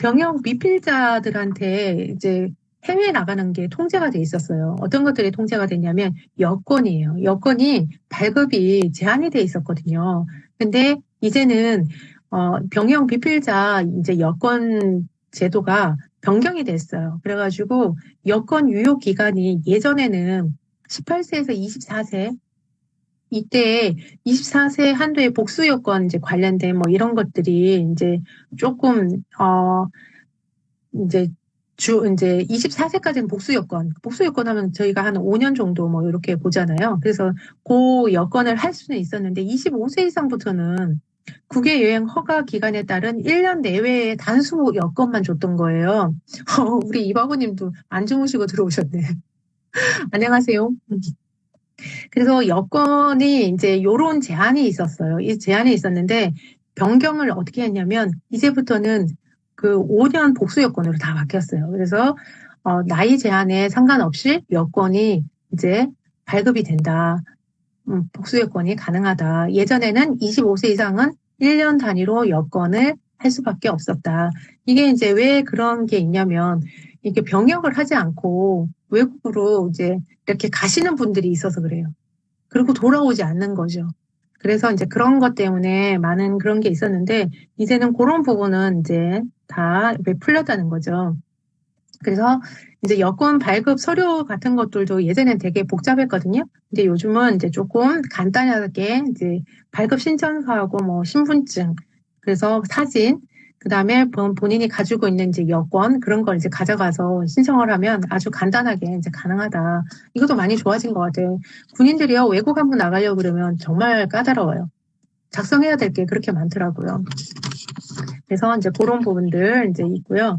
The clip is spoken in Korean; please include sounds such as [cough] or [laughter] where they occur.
병역 미필자들한테 이제 해외에 나가는 게 통제가 돼 있었어요. 어떤 것들이 통제가 됐냐면 여권이에요. 여권이 발급이 제한이 돼 있었거든요. 근데 이제는 어, 병역 미필자 이제 여권 제도가 변경이 됐어요. 그래가지고 여권 유효 기간이 예전에는 18세에서 24세 이때 24세 한도의 복수 여권 이제 관련된 뭐 이런 것들이 이제 조금 어 이제 주 이제 24세까지는 복수 여권, 복수 여권 하면 저희가 한 5년 정도 뭐 이렇게 보잖아요. 그래서 그 여권을 할 수는 있었는데 25세 이상부터는 국외 여행 허가 기간에 따른 1년 내외의 단수 여권만 줬던 거예요. 어, [laughs] 우리 이바구님도 안 주무시고 들어오셨네. [laughs] 안녕하세요. 그래서 여권이 이제 요런 제한이 있었어요. 이 제한이 있었는데 변경을 어떻게 했냐면 이제부터는 그 5년 복수 여권으로 다 바뀌었어요. 그래서 어, 나이 제한에 상관없이 여권이 이제 발급이 된다. 음, 복수 여권이 가능하다. 예전에는 25세 이상은 1년 단위로 여권을 할 수밖에 없었다. 이게 이제 왜 그런 게 있냐면 이게 병역을 하지 않고 외국으로 이제 이렇게 가시는 분들이 있어서 그래요. 그리고 돌아오지 않는 거죠. 그래서 이제 그런 것 때문에 많은 그런 게 있었는데 이제는 그런 부분은 이제 다 풀렸다는 거죠. 그래서 이제 여권 발급 서류 같은 것들도 예전엔 되게 복잡했거든요. 근데 요즘은 이제 조금 간단하게 이제 발급 신청서하고 뭐 신분증, 그래서 사진, 그 다음에 본인이 가지고 있는 이제 여권 그런 걸 이제 가져가서 신청을 하면 아주 간단하게 이제 가능하다. 이것도 많이 좋아진 것 같아요. 군인들이요 외국 한번 나가려고 그러면 정말 까다로워요. 작성해야 될 게 그렇게 많더라고요. 그래서 이제 그런 부분들 이제 있고요.